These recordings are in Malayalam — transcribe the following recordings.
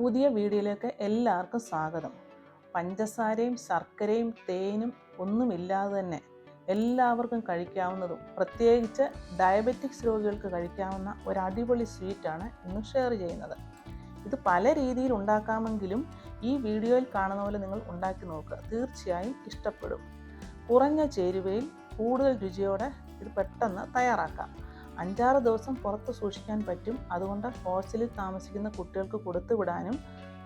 പുതിയ വീഡിയോയിലേക്ക് എല്ലാവർക്കും സ്വാഗതം. പഞ്ചസാരയും ശർക്കരയും തേനും ഒന്നുമില്ലാതെ തന്നെ എല്ലാവർക്കും കഴിക്കാവുന്നതും പ്രത്യേകിച്ച് ഡയബറ്റിക്സ് രോഗികൾക്ക് കഴിക്കാവുന്ന ഒരു അടിപൊളി സ്വീറ്റാണ് ഇന്ന് ഷെയർ ചെയ്യുന്നത്. ഇത് പല രീതിയിൽ ഉണ്ടാക്കാമെങ്കിലും ഈ വീഡിയോയിൽ കാണുന്ന പോലെ നിങ്ങൾ ഉണ്ടാക്കി നോക്കുക. തീർച്ചയായും ഇഷ്ടപ്പെടും. കുറഞ്ഞ ചേരുവയിൽ കൂടുതൽ രുചിയോടെ ഇത് പെട്ടെന്ന് തയ്യാറാക്കാം. അഞ്ചാറ് ദിവസം പുറത്ത് സൂക്ഷിക്കാൻ പറ്റും. അതുകൊണ്ട് ഹോസ്റ്റലിൽ താമസിക്കുന്ന കുട്ടികൾക്ക് കൊടുത്തു വിടാനും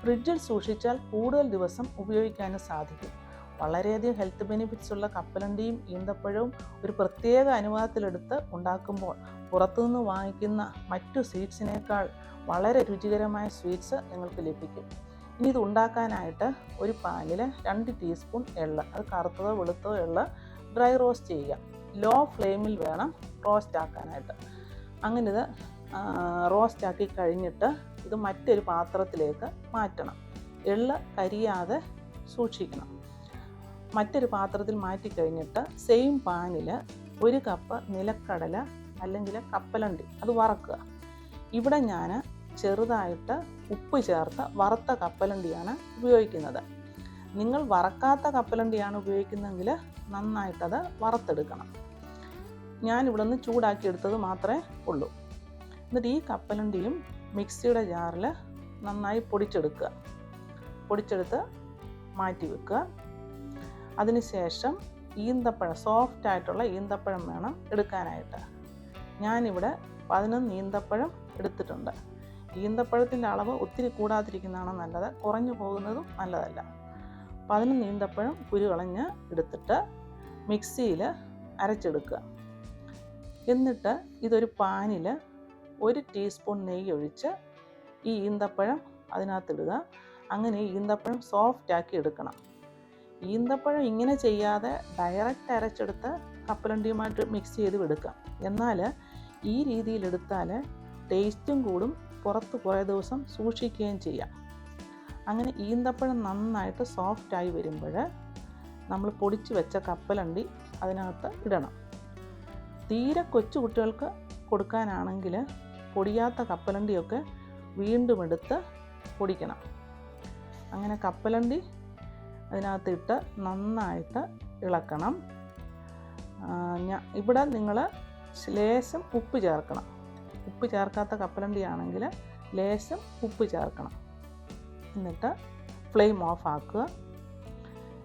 ഫ്രിഡ്ജിൽ സൂക്ഷിച്ചാൽ കൂടുതൽ ദിവസം ഉപയോഗിക്കാനും സാധിക്കും. വളരെയധികം ഹെൽത്ത് ബെനിഫിറ്റ്സ് ഉള്ള കപ്പലണ്ടിയും ഈന്തപ്പഴവും ഒരു പ്രത്യേക അനുവാദത്തിലെടുത്ത് ഉണ്ടാക്കുമ്പോൾ പുറത്തുനിന്ന് വാങ്ങിക്കുന്ന മറ്റു സ്വീറ്റ്സിനേക്കാൾ വളരെ രുചികരമായ സ്വീറ്റ്സ് നിങ്ങൾക്ക് ലഭിക്കും. ഇനി ഇത് ഉണ്ടാക്കാനായിട്ട് ഒരു പാനിൽ രണ്ട് ടീസ്പൂൺ എള്ള് അത് കറുത്തതോ വെളുത്തോ എള്ള് ഡ്രൈ റോസ്റ്റ് ചെയ്യുക. ലോ ഫ്ലെയിമിൽ വേണം റോസ്റ്റ് ആക്കാനായിട്ട്. അങ്ങനെ ഇത് റോസ്റ്റ് ആക്കി കഴിഞ്ഞിട്ട് ഇത് മറ്റൊരു പാത്രത്തിലേക്ക് മാറ്റണം. എള്ള് കരിയാതെ സൂക്ഷിക്കണം. മറ്റൊരു പാത്രത്തിൽ മാറ്റി കഴിഞ്ഞിട്ട് സെയിം പാനിൽ ഒരു കപ്പ് നിലക്കടല അല്ലെങ്കിൽ കപ്പലണ്ടി അത് വറക്കുക. ഇവിടെ ഞാൻ ചെറുതായിട്ട് ഉപ്പ് ചേർത്ത് വറുത്ത കപ്പലണ്ടിയാണ് ഉപയോഗിക്കുന്നത്. നിങ്ങൾ വറക്കാത്ത കപ്പലണ്ടിയാണ് ഉപയോഗിക്കുന്നതെങ്കിൽ നന്നായിട്ടത് വറുത്തെടുക്കണം. ഞാനിവിടെ നിന്ന് ചൂടാക്കി എടുത്തത് മാത്രമേ ഉള്ളൂ. എന്നിട്ട് ഈ കപ്പലണ്ടിയും മിക്സിയുടെ ജാറിൽ നന്നായി പൊടിച്ചെടുക്കുക. പൊടിച്ചെടുത്ത് മാറ്റി വെക്കുക. അതിനുശേഷം ഈന്തപ്പഴം സോഫ്റ്റ് ആയിട്ടുള്ള ഈന്തപ്പഴം വേണം എടുക്കാനായിട്ട്. ഞാനിവിടെ പതിനൊന്ന് ഈന്തപ്പഴം എടുത്തിട്ടുണ്ട്. ഈന്തപ്പഴത്തിന്റെ അളവ് ഒത്തിരി കൂടാതിരിക്കുന്നതാണ് നല്ലത്. കുറഞ്ഞു പോകുന്നതും നല്ലതല്ല. പതിനൊന്ന് നീന്തപ്പഴം കുരു കളഞ്ഞ് എടുത്തിട്ട് മിക്സിയിൽ അരച്ചെടുക്കുക. എന്നിട്ട് ഇതൊരു പാനിൽ ഒരു ടീസ്പൂൺ നെയ്യ് ഒഴിച്ച് ഈ ഈന്തപ്പഴം അതിനകത്തിടുക. അങ്ങനെ ഈന്തപ്പഴം സോഫ്റ്റ് ആക്കി എടുക്കണം. ഈന്തപ്പഴം ഇങ്ങനെ ചെയ്യാതെ ഡയറക്റ്റ് അരച്ചെടുത്ത് കപ്പലണ്ടിയുമായിട്ട് മിക്സ് ചെയ്ത് എടുക്കാം എന്നാൽ ഈ രീതിയിലെടുത്താൽ ടേസ്റ്റും കൂടും പുറത്ത് കുറേ ദിവസം സൂക്ഷിക്കുകയും ചെയ്യാം. അങ്ങനെ ഈന്തപ്പഴം നന്നായിട്ട് സോഫ്റ്റായി വരുമ്പോൾ നമ്മൾ പൊടിച്ച് വെച്ച കപ്പലണ്ടി അതിനകത്ത് ഇടണം. തീരെ കൊച്ചു കുട്ടികൾക്ക് കൊടുക്കാനാണെങ്കിൽ പൊടിയാത്ത കപ്പലണ്ടിയൊക്കെ വീണ്ടും എടുത്ത് പൊടിക്കണം. അങ്ങനെ കപ്പലണ്ടി അതിനകത്തിട്ട് നന്നായിട്ട് ഇളക്കണം. ഞാൻ ഇവിടെ നിങ്ങൾ ലേശം ഉപ്പ് ചേർക്കണം. ഉപ്പ് ചേർക്കാത്ത കപ്പലണ്ടിയാണെങ്കിൽ ലേശം ഉപ്പ് ചേർക്കണം. എന്നിട്ട് ഫ്ലെയിം ഓഫ് ആക്കുക.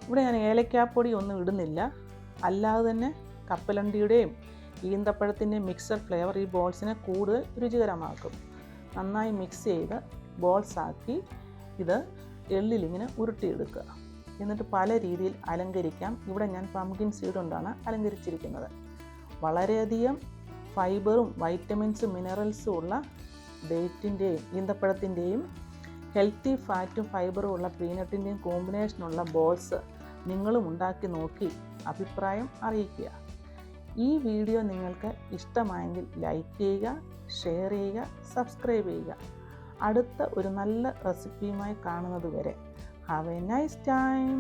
ഇവിടെ ഞാൻ ഏലക്കാപ്പൊടി ഒന്നും ഇടുന്നില്ല. അല്ലാതെ തന്നെ കപ്പലണ്ടിയുടെയും ഈന്തപ്പഴത്തിന്റെയും മിക്സർ ഫ്ലേവർ ഈ ബോൾസിനെ കൂടുതൽ രുചികരമാക്കും. നന്നായി മിക്സ് ചെയ്ത് ബോൾസ് ആക്കി ഇത് എള്ളിലിങ്ങനെ ഉരുട്ടിയെടുക്കുക. എന്നിട്ട് പല രീതിയിൽ അലങ്കരിക്കാം. ഇവിടെ ഞാൻ പംകിൻ സീഡ് കൊണ്ടാണ് അലങ്കരിച്ചിരിക്കുന്നത്. വളരെയധികം ഫൈബറും വൈറ്റമിൻസും മിനറൽസും ഉള്ള ഡേറ്റിന്റെയും ഈന്തപ്പഴത്തിന്റെയും ഹെൽത്തി ഫാറ്റും ഫൈബറും ഉള്ള പീനട്ടിന്റെയും കോമ്പിനേഷനുള്ള ബോൾസ് നിങ്ങളും ഉണ്ടാക്കി നോക്കി അഭിപ്രായം അറിയിക്കുക. ഈ വീഡിയോ നിങ്ങൾക്ക് ഇഷ്ടമായെങ്കിൽ ലൈക്ക് ചെയ്യുക ഷെയർ ചെയ്യുക സബ്സ്ക്രൈബ് ചെയ്യുക. അടുത്ത ഒരു നല്ല റെസിപ്പിയുമായി കാണുന്നത് വരെ ഹാവ് എ നൈസ് ടൈം.